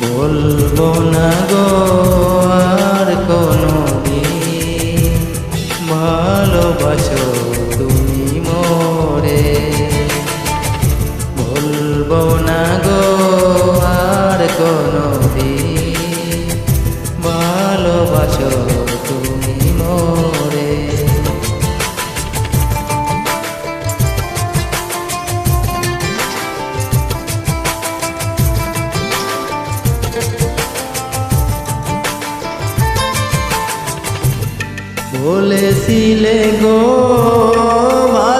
बोल बोल गो। বলেছিলে গো ভালো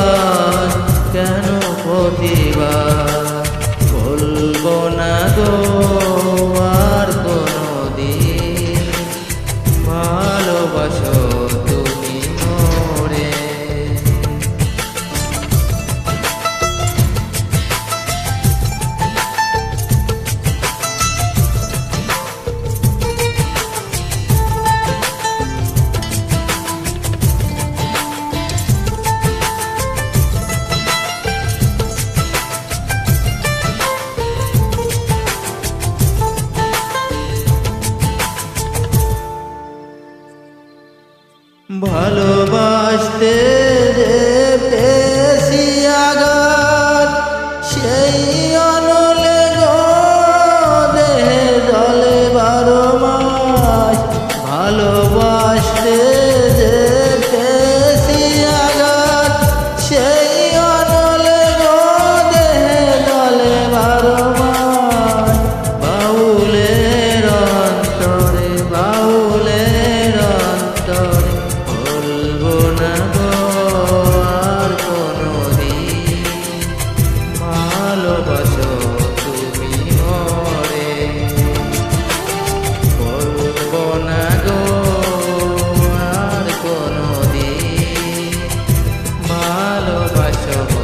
ভালোবাসতে the